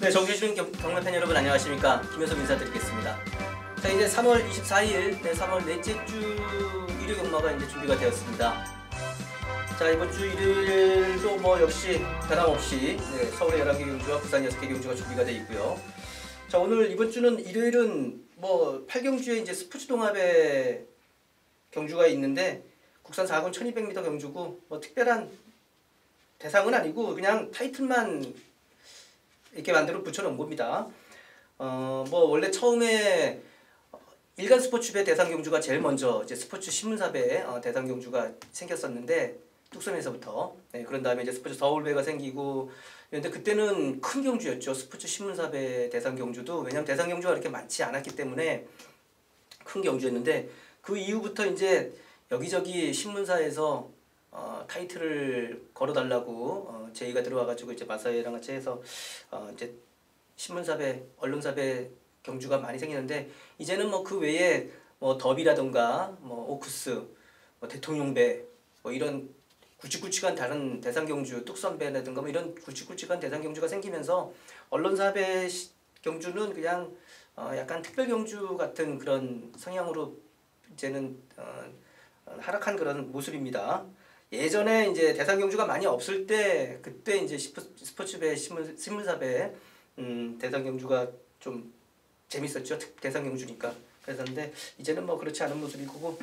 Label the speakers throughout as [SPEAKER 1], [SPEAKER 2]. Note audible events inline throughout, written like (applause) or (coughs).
[SPEAKER 1] 네, 정규시는 경남 팬 여러분 안녕하십니까? 김효섭 인사드리겠습니다. 자, 이제 3월 24일, 네, 3월 넷째 주 일요 경마가 이제 준비가 되었습니다. 자, 이번 주 일요일도 뭐 역시 변함없이 네, 서울의 11개 경주와 부산 6개 경주가 준비가 되어 있고요. 자, 오늘 이번 주는 일요일은 뭐 8경주에 이제 스포츠 동합의 경주가 있는데 국산 4군 1200m 경주고 뭐 특별한 대상은 아니고 그냥 타이틀만 이렇게 만들어 붙여놓은 겁니다. 어, 뭐 원래 처음에 일간 스포츠배 대상 경주가 제일 먼저 이제 스포츠 신문사배 어, 대상 경주가 생겼었는데 뚝섬에서부터. 네, 그런 다음에 이제 스포츠 서울배가 생기고 그런데 그때는 큰 경주였죠. 스포츠 신문사배 대상 경주도. 왜냐하면 대상 경주가 그렇게 많지 않았기 때문에 큰 경주였는데 그 이후부터 이제 여기저기 신문사에서 어, 타이틀을 걸어달라고 어, 제의가 들어와가지고 이제 마사회랑 같이 해서 어, 이제 신문사배, 언론사배 경주가 많이 생기는데 이제는 뭐 그 외에 뭐 더비라던가 뭐 오크스, 뭐 대통령배 뭐 이런 굵직굵직한 다른 대상 경주, 뚝선배라든가 뭐 이런 굵직굵직한 대상 경주가 생기면서 언론사배 시- 경주는 그냥 어, 약간 특별 경주 같은 그런 성향으로 이제는 어, 어, 하락한 그런 모습입니다. 예전에 이제 대상 경주가 많이 없을 때 그때 이제 스포- 스포츠배 신문 신문사배 음, 대상 경주가 좀 재밌었죠 특- 대상 경주니까 그랬었는데 이제는 뭐 그렇지 않은 모습이고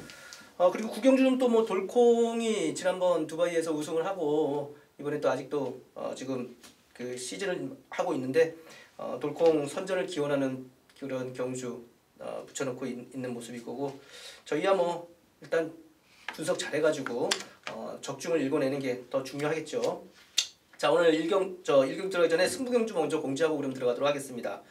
[SPEAKER 1] 어 그리고 구경주는 또 뭐 돌콩이 지난번 두바이에서 우승을 하고 이번에 또 아직도 어 지금 그 시즌을 하고 있는데 어 돌콩 선전을 기원하는 그런 경주 어 붙여놓고 있, 있는 모습이고 저희야 뭐 일단 분석 잘해가지고 어, 적중을 읽어내는 게 더 중요하겠죠. 자 오늘 일경 저 일경 들어가기 전에 승부 경주 먼저 공지하고 그럼 들어가도록 하겠습니다.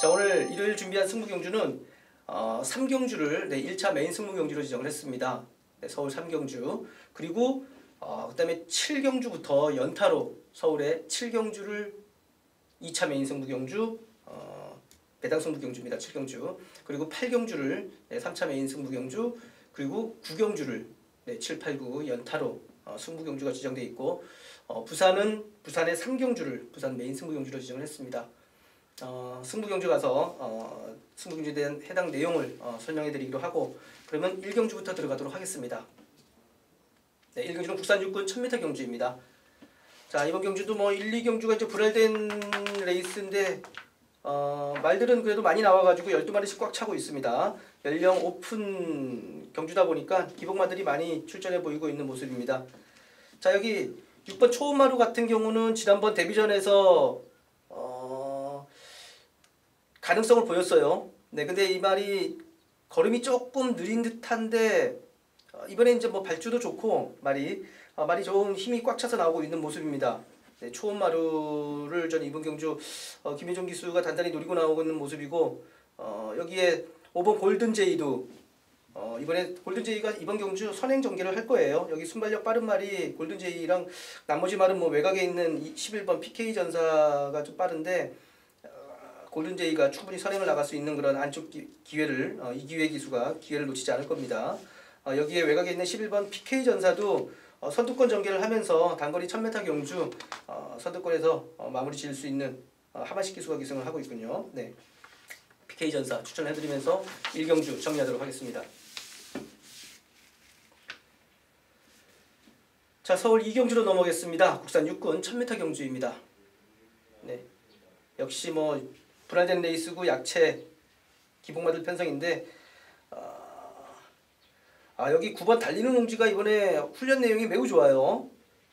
[SPEAKER 1] 자 오늘 일요일 준비한 승부 경주는 어, 3경주를 네, 1차 메인 승부 경주로 지정을 했습니다. 네, 서울 3경주 그리고 어, 그 다음에 7경주부터 연타로 서울의 7경주를 2차 메인 승부 경주 어, 배당 승부 경주입니다. 7경주 그리고 8경주를 네, 3차 메인 승부 경주 그리고 9경주를 네, 7, 8, 9 연타로 어, 승부 경주가 지정돼 있고 어, 부산은 부산의 3경주를 부산 메인 승부 경주로 지정을 했습니다. 어, 승부 경주 가서 어, 승부 경주에 대한 해당 내용을 어, 설명해 드리기로 하고 그러면 1경주부터 들어가도록 하겠습니다. 네, 1경주는 국산 육군 1000m 경주입니다. 자, 이번 경주도 뭐 1, 2경주가 이제 불알된 레이스인데 어, 말들은 그래도 많이 나와가지고 12마리씩 꽉 차고 있습니다. 연령 오픈 경주다 보니까 기복마들이 많이 출전해 보이고 있는 모습입니다. 자 여기 6번 초음마루 같은 경우는 지난번 데뷔전에서 어, 가능성을 보였어요. 네, 근데 이 말이 걸음이 조금 느린 듯한데 어, 이번에 이제 뭐 발주도 좋고 말이 어, 말이 좀 힘이 꽉 차서 나오고 있는 모습입니다. 네, 초음마루를 전 이번 경주 어, 김혜종 기수가 단단히 노리고 나오고 있는 모습이고 어, 여기에 5번 골든제이도 어, 이번에 골든제이가 이번 경주 선행 전개를 할 거예요. 여기 순발력 빠른 말이 골든제이랑 나머지 말은 뭐 외곽에 있는 이 11번 PK 전사가 좀 빠른데 어, 골든제이가 충분히 선행을 나갈 수 있는 그런 안쪽 기, 기회를 어, 이 기회 기수가 기회를 놓치지 않을 겁니다. 어, 여기에 외곽에 있는 11번 PK 전사도 어, 선두권 전개를 하면서 단거리 1000m 경주 어, 선두권에서 어, 마무리 지을 수 있는 어, 하반식 기수가 기승을 하고 있군요. 네. PK 전사 추천해드리면서 1경주 정리하도록 하겠습니다. 자 서울 2경주로 넘어가겠습니다. 국산 육군 1000m 경주입니다. 네. 역시 뭐 불안된 레이스고 약체 기복마들 편성인데 아, 아 여기 9번 달리는 웅지가 이번에 훈련 내용이 매우 좋아요.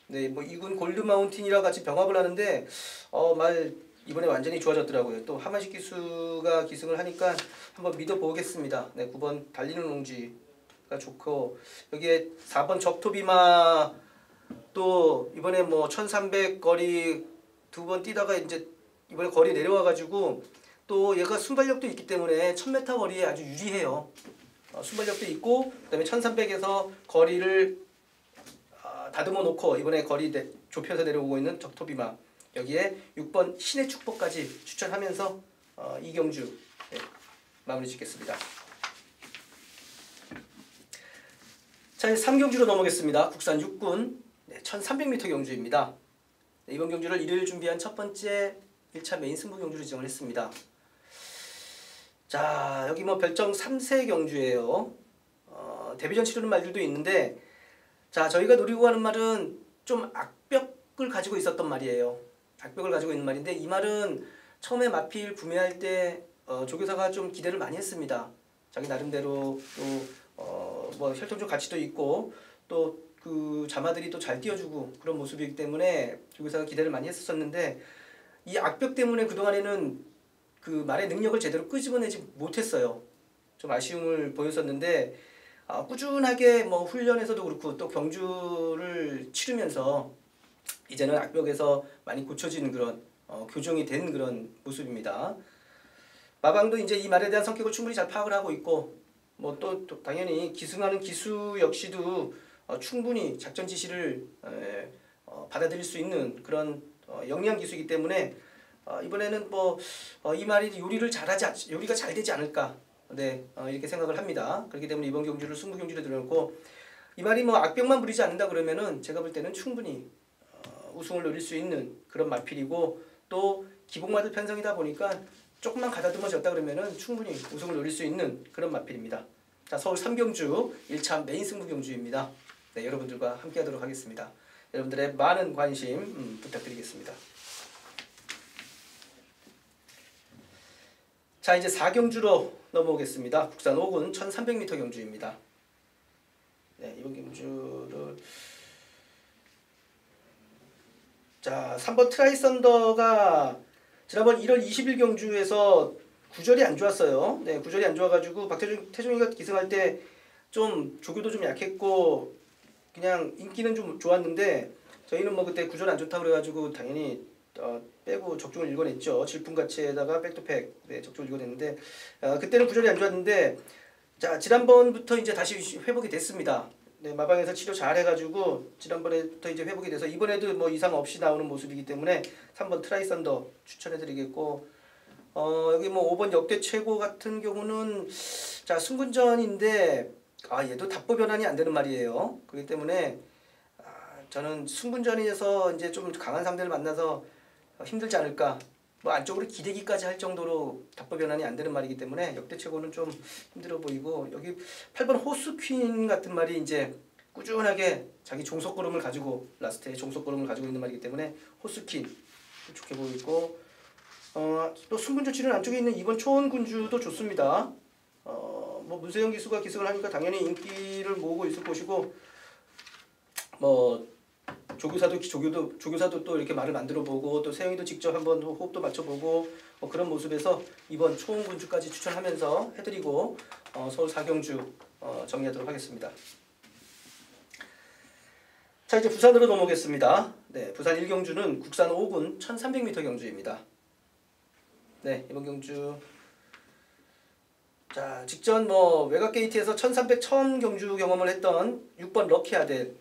[SPEAKER 1] 네, 뭐 이군 골드 마운틴이랑 같이 병합을 하는데 어 말 이번에 완전히 좋아졌더라고요. 또 하만식 기수가 기승을 하니까 한번 믿어 보겠습니다. 네, 9번 달리는 웅지가 좋고 여기에 4번 적토비마 또 이번에 뭐 1300 거리 두 번 뛰다가 이제 이번에 거리 내려와 가지고 또 얘가 순발력도 있기 때문에 1000m 거리에 아주 유리해요. 어, 순발력도 있고 그다음에 1300에서 거리를 아, 다듬어 놓고 이번에 거리 내, 좁혀서 내려오고 있는 적토비마 여기에 6번 신의 축복까지 추천하면서 어, 이경주 네, 마무리 짓겠습니다. 자, 이제 3경주로 넘어겠습니다. 국산 6군 네, 1300m 경주입니다. 네, 이번 경주를 일요일 준비한 첫 번째 1차 메인 승부 경주로 지정을 했습니다. 자, 여기 뭐 별정 3세 경주예요. 어, 데뷔전 치르는 말들도 있는데 자, 저희가 노리고 가는 말은 좀 악벽을 가지고 있었던 말이에요. 악벽을 가지고 있는 말인데 이 말은 처음에 마필 구매할 때 어, 조교사가 좀 기대를 많이 했습니다. 자기 나름대로 또어뭐 혈통적 가치도 있고 또 그 자마들이 또 잘 띄워주고 그런 모습이기 때문에 조교사가 기대를 많이 했었는데 이 악벽 때문에 그 동안에는 그 말의 능력을 제대로 끄집어내지 못했어요. 좀 아쉬움을 보였었는데 아, 꾸준하게 뭐 훈련에서도 그렇고 또 경주를 치르면서 이제는 악벽에서 많이 고쳐지는 그런 어, 교정이 된 그런 모습입니다. 마방도 이제 이 말에 대한 성격을 충분히 잘 파악을 하고 있고 뭐또 당연히 기승하는 기수 역시도 어, 충분히 작전 지시를 에, 어, 받아들일 수 있는 그런 어, 영리한 기수이기 때문에 어, 이번에는 뭐이 말이 요리를 잘하지 요리가 잘 되지 않을까 네 이렇게 생각을 합니다. 그렇기 때문에 이번 경주를 승부 경주로 들어놓고 이 말이 뭐 악병만 부리지 않는다 그러면은 제가 볼 때는 충분히 우승을 노릴 수 있는 그런 마필이고 또 기복마들 편성이다 보니까 조금만 가다듬어졌다 그러면은 충분히 우승을 노릴 수 있는 그런 마필입니다. 자 서울 삼경주 1차 메인 승부 경주입니다. 네, 여러분들과 함께하도록 하겠습니다. 여러분들의 많은 관심 음, 부탁드리겠습니다. 자 이제 4경주로 넘어오겠습니다. 국산 5군 1300m 경주입니다. 네, 이번 경주를 자 3번 트라이썬더가 지난번 1월 20일 경주에서 구절이 안 좋았어요. 네, 구절이 안 좋아가지고 박태종 태종이가 기승할 때 좀 조교도 좀 약했고 그냥 인기는 좀 좋았는데 저희는 뭐 그때 구절 안 좋다 그래가지고 당연히 어, 빼고 적중을 읽어냈죠. 질풍 가치에다가 백투팩 네, 적중을 읽어냈는데 어, 그때는 구절이 안 좋았는데 자 지난번부터 이제 다시 회복이 됐습니다. 네, 마방에서 치료 잘 해가지고 지난번에부터 이제 회복이 돼서 이번에도 뭐 이상 없이 나오는 모습이기 때문에 3번 트라이썬더 추천해드리겠고 어, 여기 뭐 5번 역대 최고 같은 경우는 자 승분전인데 아 얘도 답보 변환이 안 되는 말이에요. 그렇기 때문에 아, 저는 승분전에서 이제 좀 강한 상대를 만나서 힘들지 않을까 뭐 안쪽으로 기대기까지 할 정도로 답보 변환이 안 되는 말이기 때문에 역대 최고는 좀 힘들어 보이고 여기 8번 호스퀸 같은 말이 이제 꾸준하게 자기 종속 걸음을 가지고 라스트에 종속 걸음을 가지고 있는 말이기 때문에 호스퀸 좋게 보이고 어, 또 순군조치는 안쪽에 있는 2번 초원군주도 좋습니다. 어, 뭐 문세영 기수가 기승을 하니까 당연히 인기를 모으고 있을 것이고 뭐 조교사도 조교도 조교사도 또 이렇게 말을 만들어 보고 또 세영이도 직접 한번 호흡도 맞춰 보고 뭐 그런 모습에서 이번 초원군주까지 추천하면서 해드리고 어, 서울 사경주 어, 정리하도록 하겠습니다. 자 이제 부산으로 넘어오겠습니다. 네, 부산 1경주는 국산 5군 1300m 경주입니다. 네, 이번 경주 자 직전 뭐 외곽 게이트에서 1300 처음 경주 경험을 했던 6번 럭키 아델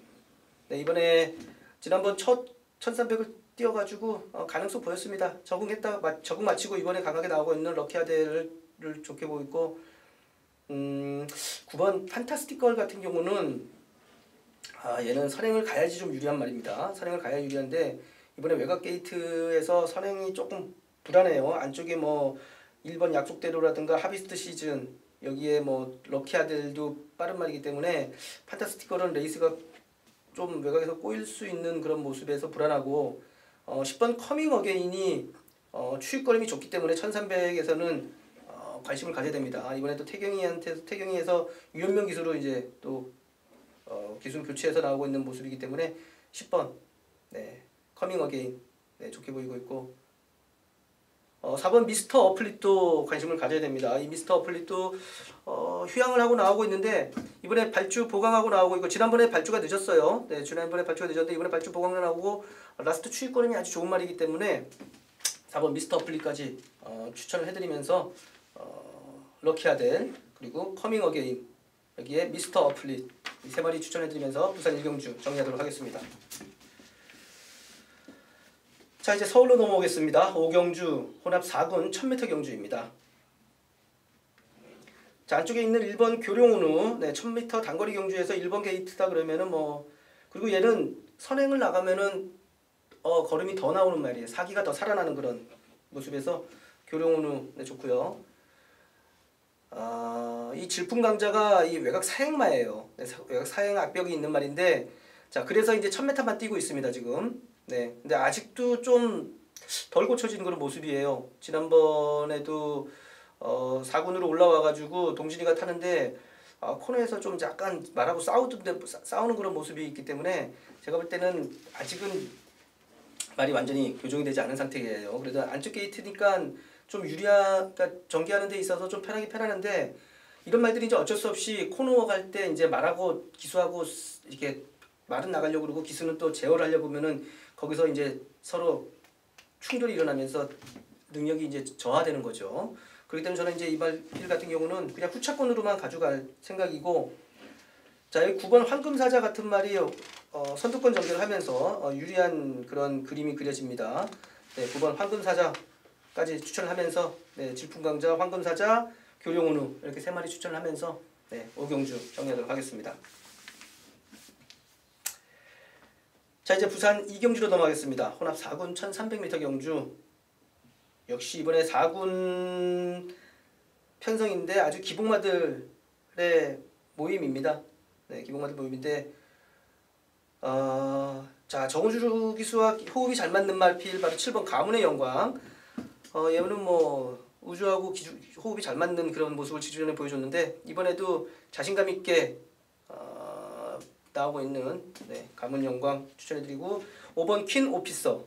[SPEAKER 1] 네, 이번에 지난번 첫 1300을 뛰어가지고 어, 가능성 보였습니다. 적응했다 마, 적응 마치고 이번에 강하게 나오고 있는 럭키 아델을 좋게 보이고 음, 9번 판타스티컬 같은 경우는 아, 얘는 선행을 가야지 좀 유리한 말입니다. 선행을 가야 유리한데 이번에 외곽 게이트에서 선행이 조금 불안해요. 안쪽에 뭐 1번 약속대로라든가 하비스트 시즌 여기에 뭐 럭키아델도 빠른 말이기 때문에 판타스티컬은 레이스가 좀 외곽에서 꼬일 수 있는 그런 모습에서 불안하고 어, 10번 커밍 어게인이 어, 추익거림이 좋기 때문에 1300에서는 어, 관심을 가져야 됩니다. 이번에 또 태경이한테 태경이에서 유연명 기수로 이제 또 어, 기술 교체해서 나오고 있는 모습이기 때문에 10번 네, 커밍 어게인 네, 좋게 보이고 있고 어, 4번 미스터 어플릿도 관심을 가져야 됩니다. 이 미스터 어플릿도 어, 휴양을 하고 나오고 있는데 이번에 발주 보강하고 나오고 있고 지난번에 발주가 늦었어요. 네, 지난번에 발주가 늦었는데 이번에 발주 보강을 나오고 라스트 추위권이 아주 좋은 말이기 때문에 4번 미스터 어플릿까지 어, 추천을 해드리면서 어, 럭키아델 그리고 커밍 어게인 여기에 미스터 어플릿 이 세 마리 추천해드리면서 부산 일경주 정리하도록 하겠습니다. 자 이제 서울로 넘어오겠습니다. 오경주 혼합 4군 1000m 경주입니다. 자 안쪽에 있는 1번 교룡운우 네, 1000m 단거리 경주에서 1번 게이트다 그러면은 뭐 그리고 얘는 선행을 나가면은 어 걸음이 더 나오는 말이에요. 사기가 더 살아나는 그런 모습에서 교룡운우 네, 좋고요. 아, 이 질풍강자가 이 외곽 사행마예요. 네, 외곽 사행 악벽이 있는 말인데 자 그래서 이제 1000m만 뛰고 있습니다 지금. 네. 근데 아직도 좀 덜 고쳐진 그런 모습이에요. 지난번에도 어, 4군으로 올라와가지고 동진이가 타는데 어, 코너에서 좀 약간 말하고 싸우던데 싸우는 그런 모습이 있기 때문에 제가 볼 때는 아직은 말이 완전히 교정이 되지 않은 상태예요. 그래도 안쪽 게이트니까 좀 유리한 그러니까 전개하는 데 있어서 좀 편하게 편하는데 이런 말들이 이제 어쩔 수 없이 코너 갈 때 이제 말하고 기수하고 이렇게 말은 나가려고 그러고 기수는 또 제어를 하려고 보면은 거기서 이제 서로 충돌이 일어나면서 능력이 이제 저하되는 거죠. 그렇기 때문에 저는 이제 이발 필 같은 경우는 그냥 후차권으로만 가져갈 생각이고 자 여기 9번 황금사자 같은 말이 어, 선두권 전개를 하면서 어, 유리한 그런 그림이 그려집니다. 네, 9번 황금사자까지 추천을 하면서 네, 질풍강자, 황금사자, 교룡운우 이렇게 세 마리 추천을 하면서 네, 오경주 정리하도록 하겠습니다. 자 이제 부산 이경주로 넘어가겠습니다. 혼합 4군 1300m 경주 역시 이번에 4군 편성인데 아주 기복마들의 모임입니다. 네, 기복마들 모임인데 어, 자 정우주 기수와 호흡이 잘 맞는 말필 바로 7번 가문의 영광 어, 얘는 뭐 우주하고 기주, 호흡이 잘 맞는 그런 모습을 지주전에 보여줬는데 이번에도 자신감 있게 나오고 있는 네, 가문 영광 추천해드리고 5번 퀸 오피서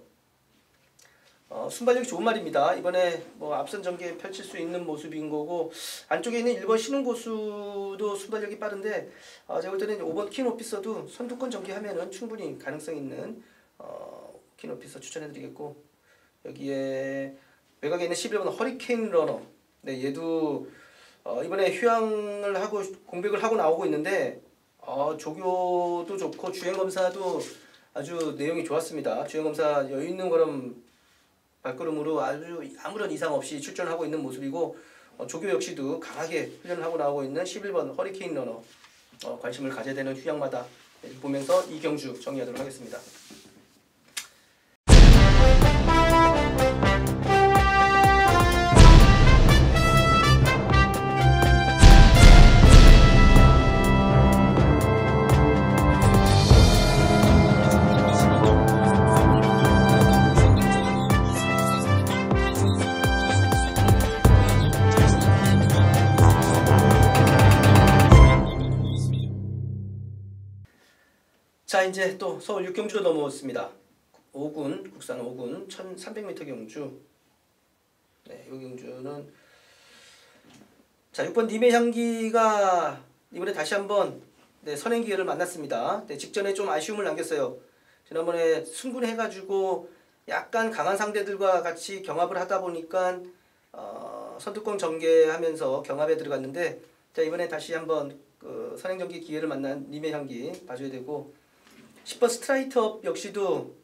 [SPEAKER 1] 어, 순발력이 좋은 말입니다. 이번에 뭐 앞선 전개 펼칠 수 있는 모습인 거고 안쪽에 있는 1번 신흥 고수도 순발력이 빠른데 어, 제가 볼 때는 5번 퀸 오피서도 선두권 전개하면은 충분히 가능성 있는 어, 퀸 오피서 추천해드리겠고 여기에 외곽에 있는 11번 허리케인 러너 네 얘도 어, 이번에 휴양을 하고 공백을 하고 나오고 있는데 어, 조교도 좋고 주행검사도 아주 내용이 좋았습니다. 주행검사 여유 있는 걸음 발걸음으로 아주 아무런 이상 없이 출전하고 있는 모습이고 어, 조교 역시도 강하게 훈련을 하고 나오고 있는 11번 허리케인 러너 어, 관심을 가져야 되는 휴양마다 보면서 이경주 정리하도록 하겠습니다. 이제 또 서울 육경주로 넘어왔습니다. 5군 국산 5군 1300m 경주 네, 이 경주는 자 6번 님의 향기가 이번에 다시 한번 네, 선행 기회를 만났습니다. 네, 직전에 좀 아쉬움을 남겼어요. 지난번에 승군해가지고 약간 강한 상대들과 같이 경합을 하다 보니까 어, 선두권 전개하면서 경합에 들어갔는데 자 이번에 다시 한번 그 선행 전개 기회를 만난 님의 향기 봐줘야 되고 10번 스트라이트업 역시도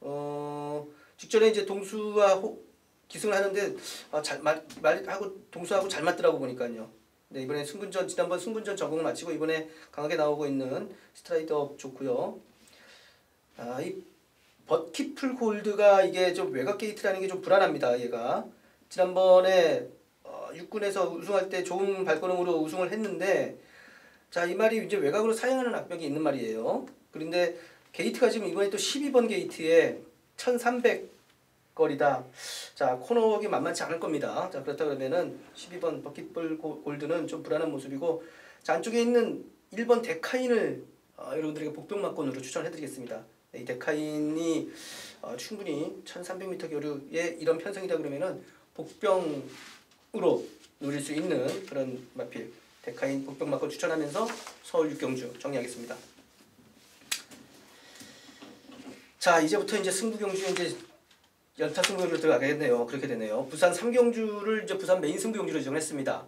[SPEAKER 1] 어, 직전에 이제 동수와 호, 기승을 하는데 어, 잘 말, 말하고 동수하고 잘 맞더라고 보니까요. 네, 이번에 승군전 지난번 승군전 적응을 마치고 이번에 강하게 나오고 있는 스트라이트업 좋고요. 아, 이 버키풀 골드가 이게 좀 외곽 게이트라는 게 좀 불안합니다. 얘가 지난번에 어, 육군에서 우승할 때 좋은 발걸음으로 우승을 했는데 자, 이 말이 이제 외곽으로 사용하는 악벽이 있는 말이에요. 그런데 게이트가 지금 이번에 또 12번 게이트에 1300 거리다. 자, 코너웍이 만만치 않을 겁니다. 자, 그렇다 그러면은 12번 버킷볼 골드는 좀 불안한 모습이고 자, 안쪽에 있는 1번 데카인을 어, 여러분들에게 복병만권으로 추천해 드리겠습니다. 네, 이 데카인이 어, 충분히 1300m 교류에 이런 편성이다 그러면은 복병으로 누릴 수 있는 그런 마필 데카인 복병만권 추천하면서 서울 육경주 정리하겠습니다. 자 이제부터 이제 승부경주 이제 연타 승부경주로 들어가겠네요. 그렇게 되네요. 부산 3경주를 이제 부산 메인 승부경주로 지정했습니다.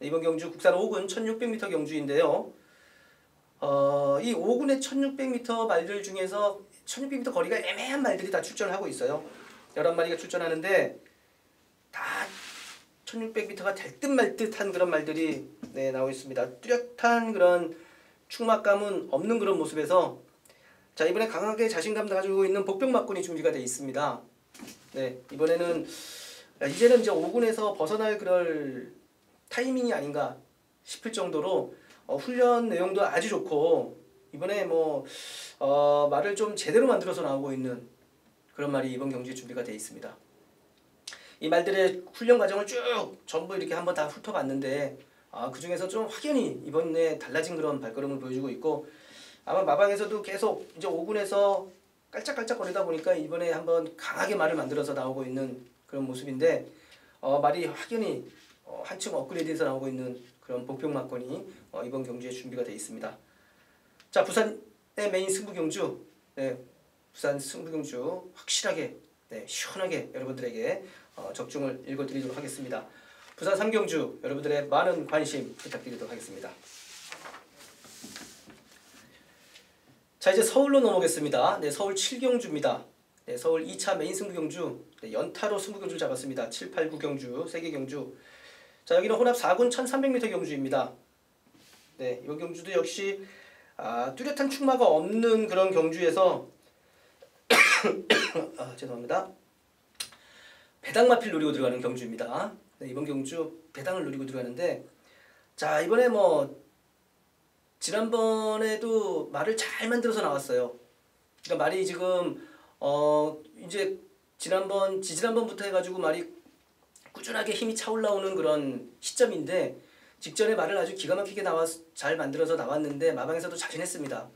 [SPEAKER 1] 네, 이번 경주 국산 5군 1600m 경주인데요. 어, 이 5군의 1600m 말들 중에서 1600m 거리가 애매한 말들이 다 출전을 하고 있어요. 11마리가 출전하는데 다 1600m가 될 듯 말 듯한 그런 말들이 네, 나오고 있습니다. 뚜렷한 그런 충막감은 없는 그런 모습에서 자 이번에 강하게 자신감 가지고 있는 복병막군이 준비가 되어 있습니다. 네 이번에는 이제는 이제 5군에서 벗어날 그럴 타이밍이 아닌가 싶을 정도로 어, 훈련 내용도 아주 좋고 이번에 뭐 어, 말을 좀 제대로 만들어서 나오고 있는 그런 말이 이번 경기에 준비가 되어 있습니다. 이 말들의 훈련 과정을 쭉 전부 이렇게 한번 다 훑어봤는데 아, 그 중에서 좀 확연히 이번에 달라진 그런 발걸음을 보여주고 있고 아마 마방에서도 계속 이제 5군에서 깔짝깔짝거리다 보니까 이번에 한번 강하게 말을 만들어서 나오고 있는 그런 모습인데 어, 말이 확연히 어, 한층 업그레이드해서 나오고 있는 그런 복병막건이 어, 이번 경주에 준비가 되어 있습니다. 자 부산의 메인 승부 경주 네, 부산 승부 경주 확실하게 네, 시원하게 여러분들에게 어, 적중을 읽어드리도록 하겠습니다. 부산 3경주 여러분들의 많은 관심 부탁드리도록 하겠습니다. 자 이제 서울로 넘어겠습니다. 네, 서울 7경주입니다. 네, 서울 2차 메인 승부 경주 네, 연타로 승부 경주 잡았습니다. 7, 8, 9 경주, 3개 경주. 자 여기는 혼합 4군 1300m 경주입니다. 네, 이 경주도 역시 아, 뚜렷한 충마가 없는 그런 경주에서 (coughs) 아, 죄송합니다. 배당마필 노리고 들어가는 경주입니다. 네, 이번 경주 배당을 노리고 들어가는데 자 이번에 뭐 지난번에도 말을 잘 만들어서 나왔어요. 그러니까 말이 지금 어 이제 지난번 지지난번부터 해가지고 말이 꾸준하게 힘이 차올라오는 그런 시점인데 직전에 말을 아주 기가 막히게 나와 잘 만들어서 나왔는데 마방에서도 자신했습니다.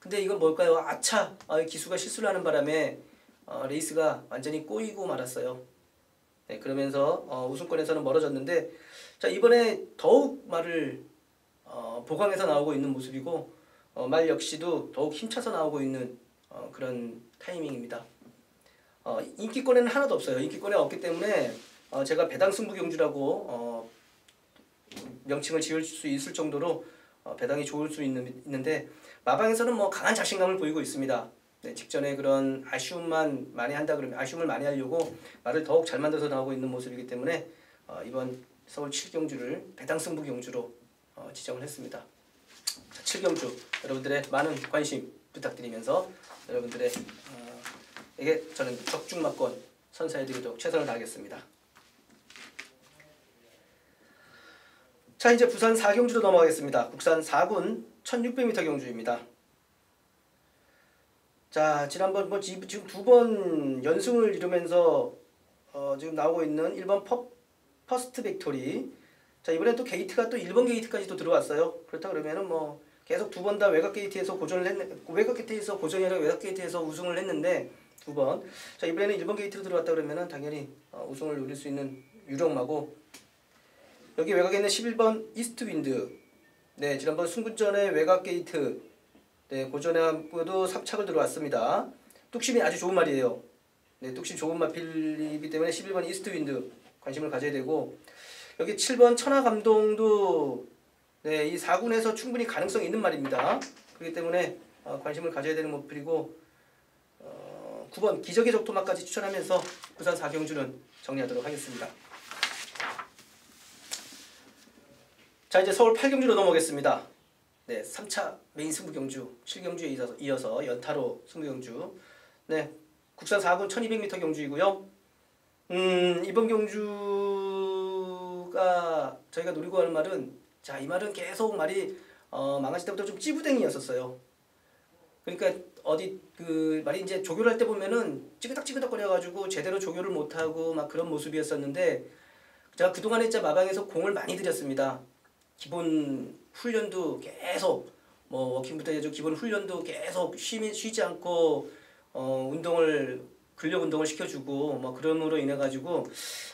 [SPEAKER 1] 근데 이건 뭘까요? 아차 아, 기수가 실수를 하는 바람에 어, 레이스가 완전히 꼬이고 말았어요. 네, 그러면서 어, 우승권에서는 멀어졌는데 자 이번에 더욱 말을 어, 보강해서 나오고 있는 모습이고 어, 말 역시도 더욱 힘차서 나오고 있는 어, 그런 타이밍입니다. 어, 인기권에는 하나도 없어요. 인기권에 없기 때문에 어, 제가 배당 승부 경주라고 어, 명칭을 지을 수 있을 정도로 어, 배당이 좋을 수 있는, 있는데 마방에서는 뭐 강한 자신감을 보이고 있습니다. 네, 직전에 그런 아쉬움만 많이 한다 그러면 아쉬움을 많이 하려고 말을 더욱 잘 만들어서 나오고 있는 모습이기 때문에 어, 이번 서울 7경주를 배당 승부 경주로 어, 지정을 했습니다. 자, 7경주 여러분들의 많은 관심 부탁드리면서 여러분들의 어, 저는 적중마권 선사해드리도록 최선을 다하겠습니다. 자 이제 부산 4경주로 넘어가겠습니다. 국산 4군 1600m 경주입니다. 자 지난번 뭐 지금 두 번 연승을 이루면서 어, 지금 나오고 있는 1번 퍼, 퍼스트 벡토리 자 이번엔 또 게이트가 또 1번 게이트까지 또 들어왔어요. 그렇다 그러면은 뭐 계속 두 번 다 외곽 게이트에서 고전을 했 외곽 게이트에서 고전이 아니라 외곽 게이트에서 우승을 했는데 두 번. 자 이번에는 1번 게이트로 들어왔다 그러면은 당연히 어, 우승을 노릴 수 있는 유력마고 여기 외곽에 있는 11번 이스트 윈드. 네, 지난번 승군전에 외곽 게이트. 네, 고전에도 3착을 들어왔습니다. 뚝심이 아주 좋은 말이에요. 네, 뚝심 좋은 마필이기 때문에 11번 이스트 윈드 관심을 가져야 되고 여기 7번 천하 감동도 네, 이 4군에서 충분히 가능성이 있는 말입니다. 그렇기 때문에 어, 관심을 가져야 되는 목표이고 어, 9번 기적의 적토마까지 추천하면서 부산 4경주는 정리하도록 하겠습니다. 자 이제 서울 8경주로 넘어가겠습니다. 네, 3차 메인 승부 경주, 7경주에 이어서, 이어서 연타로 승부 경주. 네, 국산 4군 1200m 경주이고요. 음, 이번 경주 가 저희가 노리고 하는 말은 자, 이 말은 계속 말이 어, 망하실 때부터 좀 찌부댕이였었어요. 그러니까 어디 그 말이 이제 조교를 할 때 보면은 찌그덕찌그덕 거려가지고 제대로 조교를 못하고 막 그런 모습이었었는데 제가 그동안에 진짜 마방에서 공을 많이 들였습니다. 기본 훈련도 계속 뭐 워킹부터 해가지고 기본 훈련도 계속 쉬, 쉬지 않고 어, 운동을 근력 운동을 시켜주고 뭐 그럼으로 인해 가지고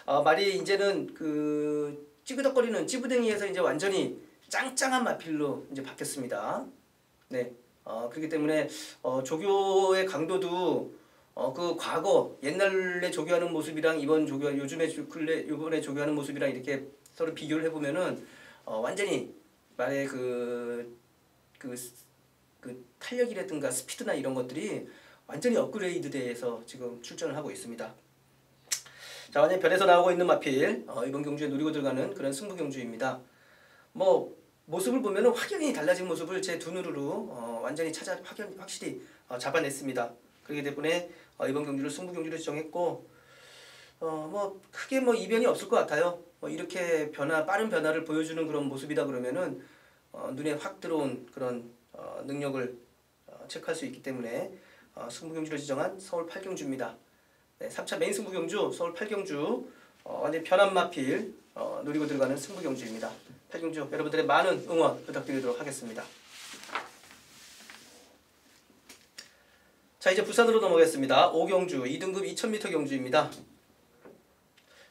[SPEAKER 1] 어, 말이 이제는 그 찌그덕거리는 찌부댕이에서 이제 완전히 짱짱한 마필로 이제 바뀌었습니다. 네. 어, 그렇기 때문에 어, 조교의 강도도 어, 그 과거 옛날에 조교하는 모습이랑 이번 조교 요즘에 근래 이번에 조교하는 모습이랑 이렇게 서로 비교를 해보면은 어, 완전히 말의 그, 그, 그 탄력이라든가 스피드나 이런 것들이 완전히 업그레이드 돼서 지금 출전을 하고 있습니다. 자, 완전 별에서 나오고 있는 마필 어, 이번 경주에 노리고 들어가는 그런 승부 경주입니다. 뭐 모습을 보면은 확연히 달라진 모습을 제 두 눈으로 어, 완전히 찾아 확연 확실히 어, 잡아냈습니다. 그렇기 때문에 어, 이번 경주를 승부 경주로 지정했고 어, 뭐 크게 뭐 이변이 없을 것 같아요. 뭐 이렇게 변화 빠른 변화를 보여주는 그런 모습이다 그러면은 어, 눈에 확 들어온 그런 어, 능력을 어, 체크할 수 있기 때문에 어, 승부 경주를 지정한 서울 8경주입니다. 네, 3차 메인 승부 경주 서울 8경주 어, 완전 편한 마필 어, 노리고 들어가는 승부 경주입니다. 8경주 여러분들의 많은 응원 부탁드리도록 하겠습니다. 자 이제 부산으로 넘어가겠습니다. 5경주 2등급 2000m 경주입니다.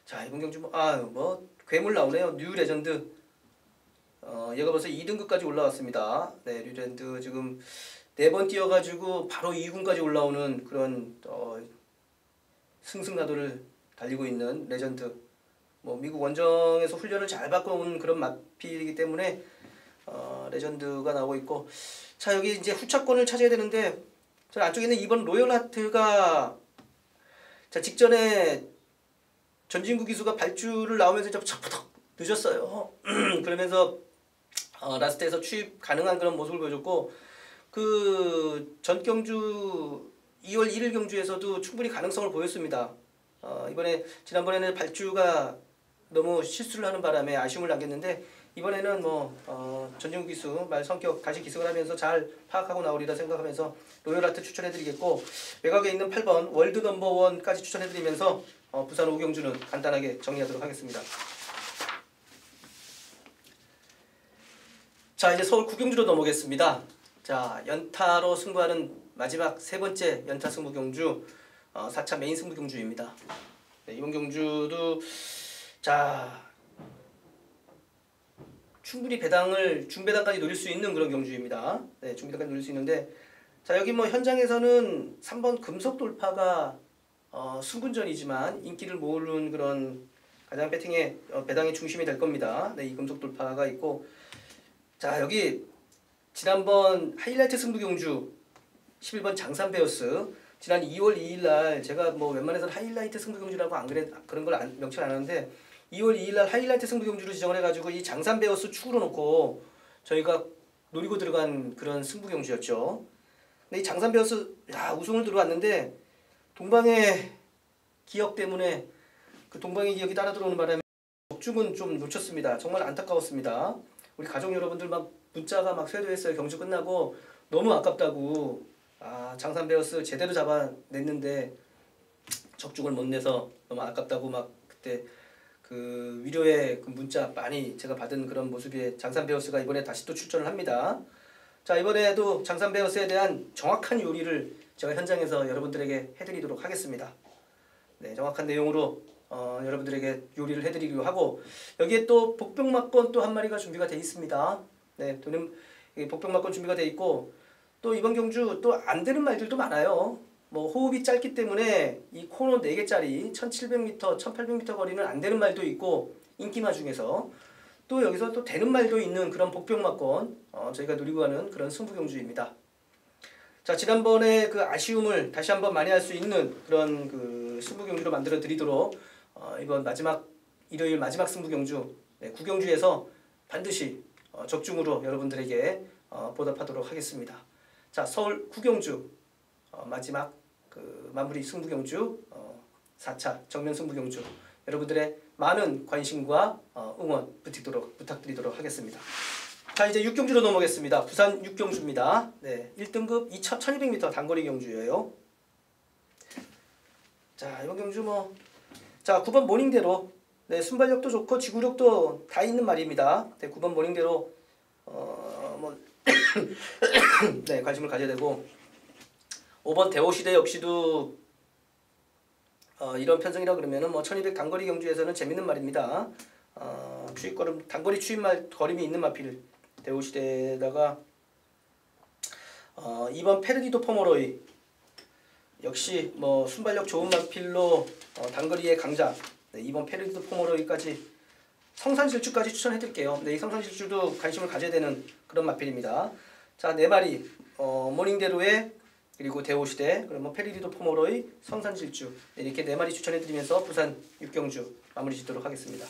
[SPEAKER 1] 자 이번 경주 뭐, 아, 뭐 괴물 나오네요. 뉴 레전드 어, 얘가 벌써 2등급까지 올라왔습니다. 네, 뉴랜드 지금 네 번 뛰어가지고 바로 2군까지 올라오는 그런 어, 승승나도를 달리고 있는 레전드. 뭐 미국 원정에서 훈련을 잘 받고 온 그런 마필이기 때문에 어, 레전드가 나오고 있고 자 여기 이제 후차권을 찾아야 되는데 저 안쪽에 있는 2번 로열 하트가 자 직전에 전진구 기수가 발주를 나오면서 좀 척부덕 늦었어요. (clears throat) 그러면서 어, 라스트에서 추입 가능한 그런 모습을 보여줬고 그 전경주 2월 1일 경주에서도 충분히 가능성을 보였습니다. 어, 이번에 지난번에는 발주가 너무 실수를 하는 바람에 아쉬움을 남겼는데 이번에는 뭐 어, 전진구 기수 말 성격 다시 기승을 하면서 잘 파악하고 나오리라 생각하면서 로열아트 추천해드리겠고 외곽에 있는 8번 월드 넘버 원까지 추천해드리면서 어, 부산 오경주는 간단하게 정리하도록 하겠습니다. 자 이제 서울 구경주로 넘어오겠습니다. 자 연타로 승부하는 마지막 세 번째 연타 승부 경주 어, 4차 메인 승부 경주입니다. 네, 이번 경주도 자 충분히 배당을 중배당까지 노릴 수 있는 그런 경주입니다. 네, 중배당까지 노릴 수 있는데 자 여기 뭐 현장에서는 3번 금속 돌파가 어, 승군전이지만 인기를 모으는 그런 가장 배팅의 어, 배당의 중심이 될 겁니다. 네, 이 금속 돌파가 있고 자 여기 지난번 하이라이트 승부 경주 11번 장산 베어스 지난 2월 2일 날 제가 뭐 웬만해서는 하이라이트 승부 경주라고 안 그래 그런 걸 안, 명칭 안 하는데 2월 2일 날 하이라이트 승부 경주로 지정을 해가지고 이 장산 베어스 축으로 놓고 저희가 노리고 들어간 그런 승부 경주였죠. 근데 이 장산 베어스 야 우승을 들어왔는데 동방의 기억 때문에 그 동방의 기억이 따라 들어오는 바람에 적중은 좀 놓쳤습니다. 정말 안타까웠습니다. 우리 가족 여러분들 막 문자가 막 쇄도했어요. 경주 끝나고 너무 아깝다고 아 장산 베어스 제대로 잡아냈는데 적중을 못 내서 너무 아깝다고 막 그때 그 위로의 그 문자 많이 제가 받은 그런 모습에 장산 베어스가 이번에 다시 또 출전을 합니다. 자 이번에도 장산 베어스에 대한 정확한 요리를 제가 현장에서 여러분들에게 해드리도록 하겠습니다. 네 정확한 내용으로 어, 여러분들에게 요리를 해드리기로 하고 여기에 또 복병막권 또한 마리가 준비가 되어 있습니다. 네, 또는 복병막권 준비가 되어 있고 또 이번 경주 또 안 되는 말들도 많아요. 뭐 호흡이 짧기 때문에 이 코너 4개짜리 1700m, 1800m 거리는 안 되는 말도 있고 인기마 중에서 또 여기서 또 되는 말도 있는 그런 복병막권 어, 저희가 누리고 가는 그런 승부 경주입니다. 자 지난번에 그 아쉬움을 다시 한번 만회할 수 있는 그런 그 승부 경주로 만들어 드리도록 어, 이번 마지막 일요일 마지막 승부 경주 네, 구경주에서 반드시 어, 적중으로 여러분들에게 어, 보답하도록 하겠습니다. 자 서울 구경주 어, 마지막 그 마무리 승부 경주 어, 4차 정면 승부 경주 여러분들의 많은 관심과 어, 응원 부탁드리도록, 부탁드리도록 하겠습니다. 자 이제 6경주로 넘어가겠습니다. 부산 6경주입니다. 네, 1등급 2천 1200m 단거리 경주예요. 자 이번 경주 뭐 자, 9번 모닝대로 네, 순발력도 좋고 지구력도 다 있는 말입니다. 네, 9번 모닝대로 어 뭐 (coughs) 네, 관심을 가져야 되고 5번 대호시대 역시도 어, 이런 편성이라 그러면은 뭐 1200 단거리 경주에서는 재밌는 말입니다. 어, 추입 걸음 단거리 추입말 거림이 있는 마필 대호시대에다가 어, 2번 페르디도 포머로이 역시 뭐 순발력 좋은 마필로 어, 단거리의 강자 네, 이번 페르디도 포머로이까지 성산실주까지 추천해드릴게요. 네, 이 성산실주도 관심을 가져야 되는 그런 마필입니다. 자, 네 마리 어, 모닝대로의 그리고 대호시대 그리고 뭐 페리리도 포모로의 성산질주 네, 이렇게 네 마리 추천해드리면서 부산 육경주 마무리 짓도록 하겠습니다.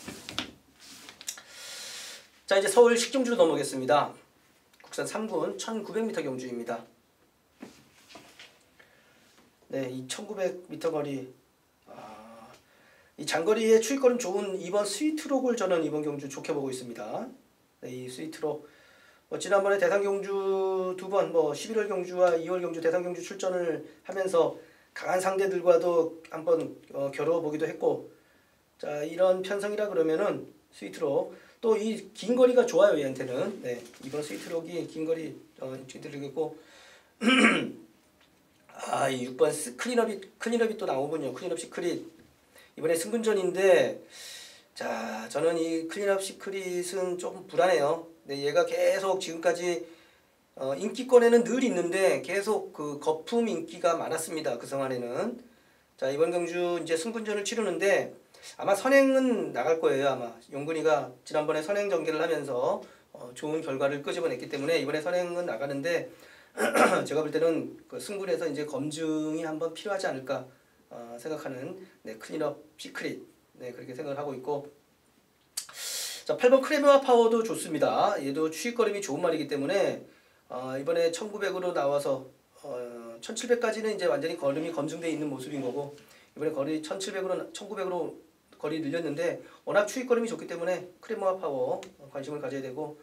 [SPEAKER 1] 자 이제 서울 식경주로 넘어가겠습니다. 국산 3군 1900m 경주입니다. 네, 이 1900m 거리 아, 이 장거리에 추입거림 좋은 이번 스위트록을 저는 이번 경주 좋게 보고 있습니다. 네, 이 스위트록 뭐 지난번에 대상 경주 두 번, 뭐 11월 경주와 2월 경주 대상 경주 출전을 하면서 강한 상대들과도 한번 어, 겨뤄 보기도 했고, 자 이런 편성이라 그러면은 스위트록 또 이 긴 거리가 좋아요 얘한테는. 네 이번 스위트록이 긴 거리 어, 들리겠고. (clears throat) 아, 이 6번 스, 클린업이 클린업이 또 나오군요. 클린업 시크릿 이번에 승근전인데 자 저는 이 클린업 시크릿은 조금 불안해요. 네, 얘가 계속 지금까지 어, 인기권에는 늘 있는데 계속 그 거품 인기가 많았습니다. 그 성안에는 자 이번 경주 이제 승분전을 치르는데 아마 선행은 나갈 거예요. 아마 용근이가 지난번에 선행 전개를 하면서 어, 좋은 결과를 끄집어냈기 때문에 이번에 선행은 나가는데 (clears throat) 제가 볼 때는 그 승군에서 이제 검증이 한번 필요하지 않을까 어, 생각하는 네, 클린업 시크릿 네, 그렇게 생각을 하고 있고 자 8번 크레메와 파워도 좋습니다. 얘도 추익거림이 좋은 말이기 때문에 어, 이번에 1900으로 나와서 어, 1700까지는 이제 완전히 걸음이 검증돼 있는 모습인 거고 이번에 거리 1700으로 1900으로 거리 늘렸는데 워낙 추익거림이 좋기 때문에 크레모와 파워 관심을 가져야 되고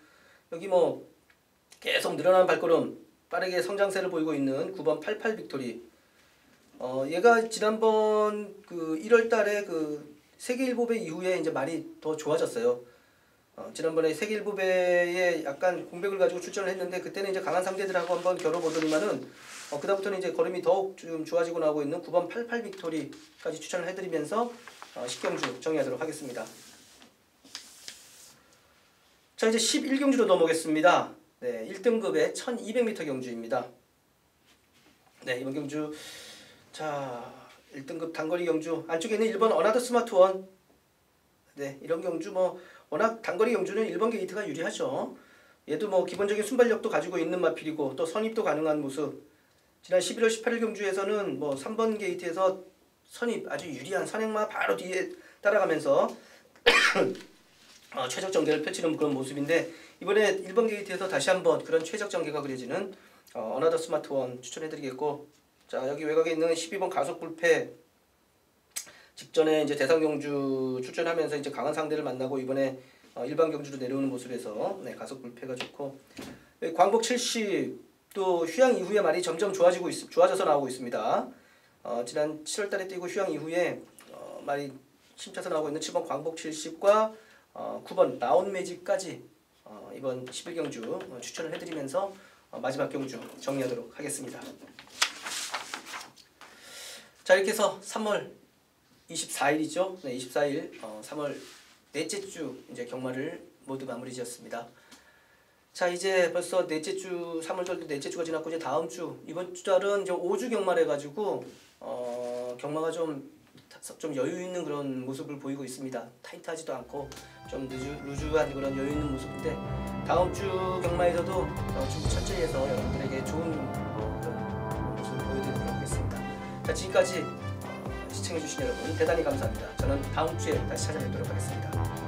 [SPEAKER 1] 여기 뭐 계속 늘어나는 발걸음 빠르게 성장세를 보이고 있는 9번 88 빅토리. 어, 얘가 지난번 그 1월 달에 그 세계일보배 이후에 이제 많이 더 좋아졌어요. 어, 지난번에 세계일보배에 약간 공백을 가지고 출전을 했는데 그때는 이제 강한 상대들하고 한번 겨뤄보더니만은 어, 그다음부터는 이제 걸음이 더욱 좀 좋아지고 나오고 있는 9번 88 빅토리까지 추천을 해드리면서 어, 10경주 정리하도록 하겠습니다. 자 이제 11경주로 넘어오겠습니다. 네, 1등급의 1200m 경주입니다. 네, 이번 경주 자 1등급 단거리 경주 안쪽에는 1번 어나더 스마트원 네, 이런 경주 뭐 워낙 단거리 경주는 1번 게이트가 유리하죠. 얘도 뭐 기본적인 순발력도 가지고 있는 마필이고 또 선입도 가능한 모습. 지난 11월 18일 경주에서는 뭐 3번 게이트에서 선입 아주 유리한 선행마 바로 뒤에 따라가면서 (coughs) 어, 최적 전개를 펼치는 그런 모습인데 이번에 1번 게이트에서 다시 한번 그런 최적 전개가 그려지는 어, 어나더 스마트원 추천해드리겠고 자 여기 외곽에 있는 12번 가속 불패 직전에 이제 대상 경주 출전하면서 이제 강한 상대를 만나고 이번에 어, 일반 경주로 내려오는 모습에서 네, 가속 불패가 좋고 여기 광복 70 또 휴양 이후에 말이 점점 좋아지고 있, 좋아져서 나오고 있습니다. 어, 지난 7월달에 뛰고 휴양 이후에 어, 말이 침차서 나오고 있는 7번 광복 70과 어, 9번 라온 매직까지 어, 이번 11경주 어, 추천을 해드리면서 어, 마지막 경주 정리하도록 하겠습니다. 자 이렇게 해서 3월 24일이죠. 네, 24일 어, 3월 넷째 주 이제 경마를 모두 마무리 지었습니다. 자 이제 벌써 넷째 주 3월절도 넷째 주가 지났고 이제 다음 주 이번 주 달은 이제 5주 경마를 해가지고 어, 경마가 좀 좀 여유 있는 그런 모습을 보이고 있습니다. 타이트하지도 않고 좀 루즈, 루즈한 그런 여유 있는 모습인데 다음 주 경마에서도 어, 좀 철저히 해서 여러분들에게 좋은 자 지금까지 어, 시청해주신 여러분 대단히 감사합니다. 저는 다음 주에 다시 찾아뵙도록 하겠습니다.